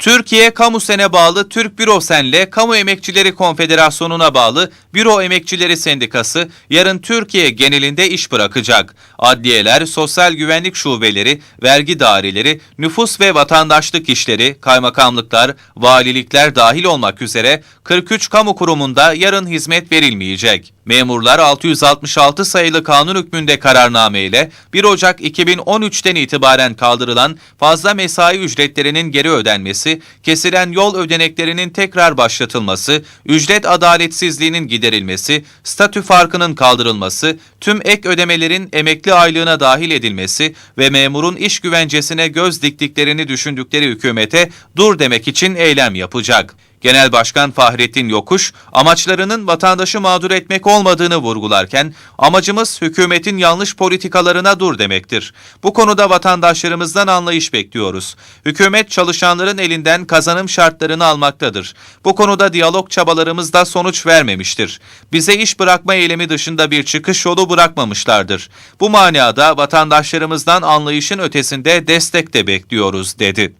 Türkiye Kamu Sen'e bağlı Türk Büro Sen'le Kamu Emekçileri Konfederasyonu'na bağlı Büro Emekçileri Sendikası yarın Türkiye genelinde iş bırakacak. Adliyeler, sosyal güvenlik şubeleri, vergi daireleri, nüfus ve vatandaşlık işleri, kaymakamlıklar, valilikler dahil olmak üzere 43 kamu kurumunda yarın hizmet verilmeyecek. Memurlar 666 sayılı kanun hükmünde kararname ile 1 Ocak 2013'ten itibaren kaldırılan fazla mesai ücretlerinin geri ödenmesi, kesilen yol ödeneklerinin tekrar başlatılması, ücret adaletsizliğinin giderilmesi, statü farkının kaldırılması, tüm ek ödemelerin emekli aylığına dahil edilmesi ve memurun iş güvencesine göz diktiklerini düşündükleri hükümete dur demek için eylem yapacak. Genel Başkan Fahrettin Yokuş, amaçlarının vatandaşı mağdur etmek olmadığını vurgularken, amacımız hükümetin yanlış politikalarına dur demektir. Bu konuda vatandaşlarımızdan anlayış bekliyoruz. Hükümet çalışanların elinden kazanım şartlarını almaktadır. Bu konuda diyalog çabalarımız da sonuç vermemiştir. Bize iş bırakma eylemi dışında bir çıkış yolu bırakmamışlardır. Bu manada vatandaşlarımızdan anlayışın ötesinde destek de bekliyoruz, dedi.